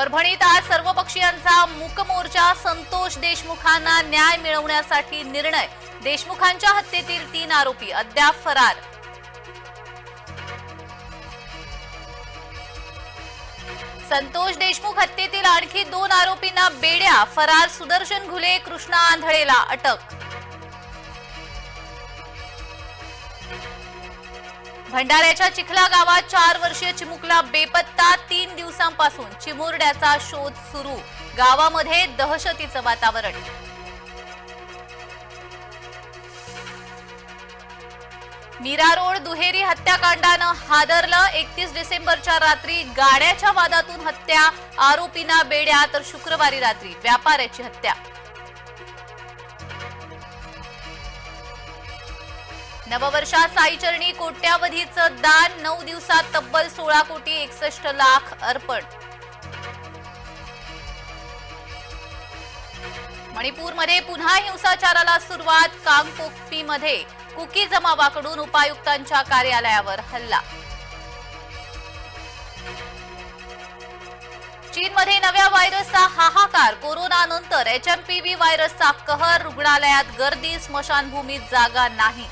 परभणीत आज सर्व पक्षीयांचा संतोष देशमुखांना न्याय मिळवण्यासाठी निर्णय. देशमुखांच्या हत्येतील तीन आरोपी अद्याप फरार. संतोष देशमुख हत्येतील आणखी दोन आरोपींना बेड्या फरार सुदर्शन घुले कृष्णा आंधळेला अटक. भंडाऱ्याच्या चिखला गावात चार वर्षीय चिमुकला बेपत्ता तीन दिवसांपासून चिमुरड्याचा शोध सुरू. गावामध्ये दहशतीचं वातावरण. मीरा रोड दुहेरी हत्याकांडानं हादरलं. एकतीस डिसेंबरच्या रात्री गाड्याच्या वादातून हत्या. आरोपींना बेड्या तर शुक्रवारी रात्री व्यापाऱ्याची हत्या. नववर्षात साईचरणी कोट्यावधीचं दान नऊ दिवसात तब्बल सोळा कोटी एकसष्ट लाख अर्पण. मणिपूरमध्ये पुन्हा हिंसाचाराला सुरुवात कांगपोक्पीमध्ये कुकी जमावाकडून उपायुक्तांच्या कार्यालयावर हल्ला. चीनमध्ये नव्या व्हायरसचा हाहाकार कोरोनानंतर एचएमपीव्ही व्हायरसचा कहर रुग्णालयात गर्दी स्मशानभूमीत जागा नाही.